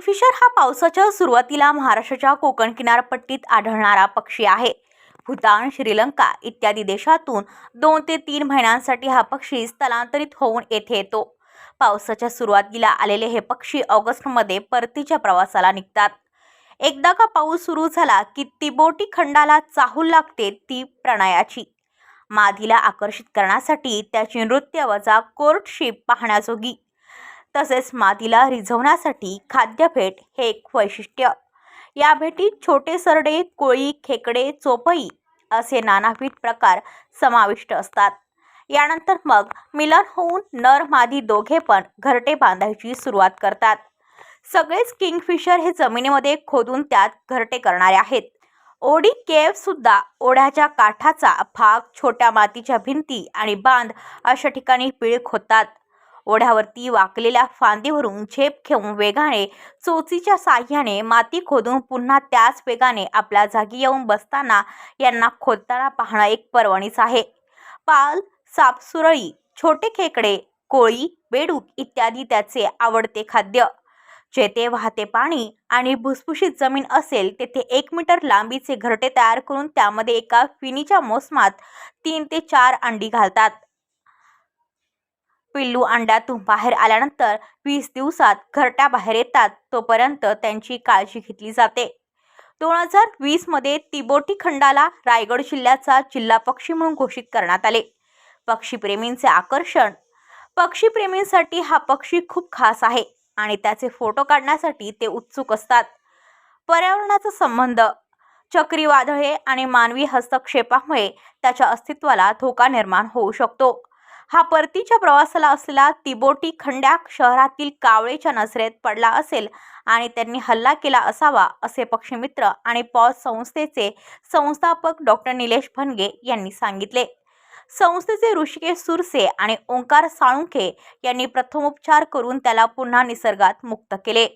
Kingfisher हा पावसाच्या सुरुवातीला महाराष्ट्राच्या कोकण किनारपट्टीत आढळणारा पक्षी आहे. भूतान श्रीलंका इत्यादी देशातून दोन ते तीन महिन्यांसाठी हा पक्षी स्थलांतरित होऊन येथे येतो. पावसाच्या सुरुवातीला आलेले हे पक्षी ऑगस्टमध्ये परतीच्या प्रवासाला निघतात. एकदा का पाऊस सुरू झाला की तिबोटी खंडाला चाहूल लागते ती प्रणयाची. मादीला आकर्षित करण्यासाठी त्याची नृत्य वजा कोर्टशिप पाहण्याजोगी तसेच मातीला रिझवण्यासाठी खाद्यभेट हे एक वैशिष्ट्य. या भेटीत छोटे सरडे कोळी खेकडे चोपई असे नानाविध प्रकार समाविष्ट असतात. यानंतर मग मिलन होऊन नर मादी दोघे पण घरटे बांधायची सुरुवात करतात. सगळेच किंगफिशर हे जमिनीमध्ये खोदून त्यात घरटे करणारे आहेत. ओढी केव सुद्धा ओढ्याच्या काठाचा भाग छोट्या मातीच्या भिंती आणि बांध अशा ठिकाणी पीळ खोदतात ओढ्यावरती वाकलेल्या फांदीवरून झेप घेऊन वेगाने चोचीच्या साह्याने माती खोदून पुन्हा त्याच वेगाने आपल्या जागी येऊन बसताना यांना खोदताना पाहणं एक पर्वणीच आहे. पाल सापसुरळी छोटे खेकडे कोळी बेडूक इत्यादी त्याचे आवडते खाद्य. जेथे वाहते पाणी आणि भुसभुशीत जमीन असेल तेथे एक मीटर लांबीचे घरटे तयार करून त्यामध्ये एका फिनीच्या मोसमात तीन ते चार अंडी घालतात. पिल्लू अंड्यातून बाहेर आल्यानंतर वीस दिवसात घरट्या बाहेर येतात. तोपर्यंत त्यांची काळजी घेतली जाते. दोन हजार वीसमध्ये तिबोटी खंडाला रायगड जिल्ह्याचा जिल्हा पक्षी म्हणून घोषित करण्यात आले. पक्षीप्रेमींचे आकर्षण. पक्षीप्रेमींसाठी हा पक्षी खूप खास आहे आणि त्याचे फोटो काढण्यासाठी ते उत्सुक असतात. पर्यावरणाचा संबंध. चक्रीवादळे आणि मानवी हस्तक्षेपामुळे त्याच्या अस्तित्वाला धोका निर्माण होऊ शकतो. हा परतीच्या प्रवासाला असलेला तिबोटी खंड्याक शहरातील कावळेच्या नजरेत पडला असेल आणि त्यांनी हल्ला केला असावा असे पक्षीमित्र आणि पॉज संस्थेचे संस्थापक डॉक्टर निलेश भनगे यांनी सांगितले. संस्थेचे ऋषिकेश सुरसे आणि ओंकार साळुंखे यांनी प्रथमोपचार करून त्याला पुन्हा निसर्गात मुक्त केले.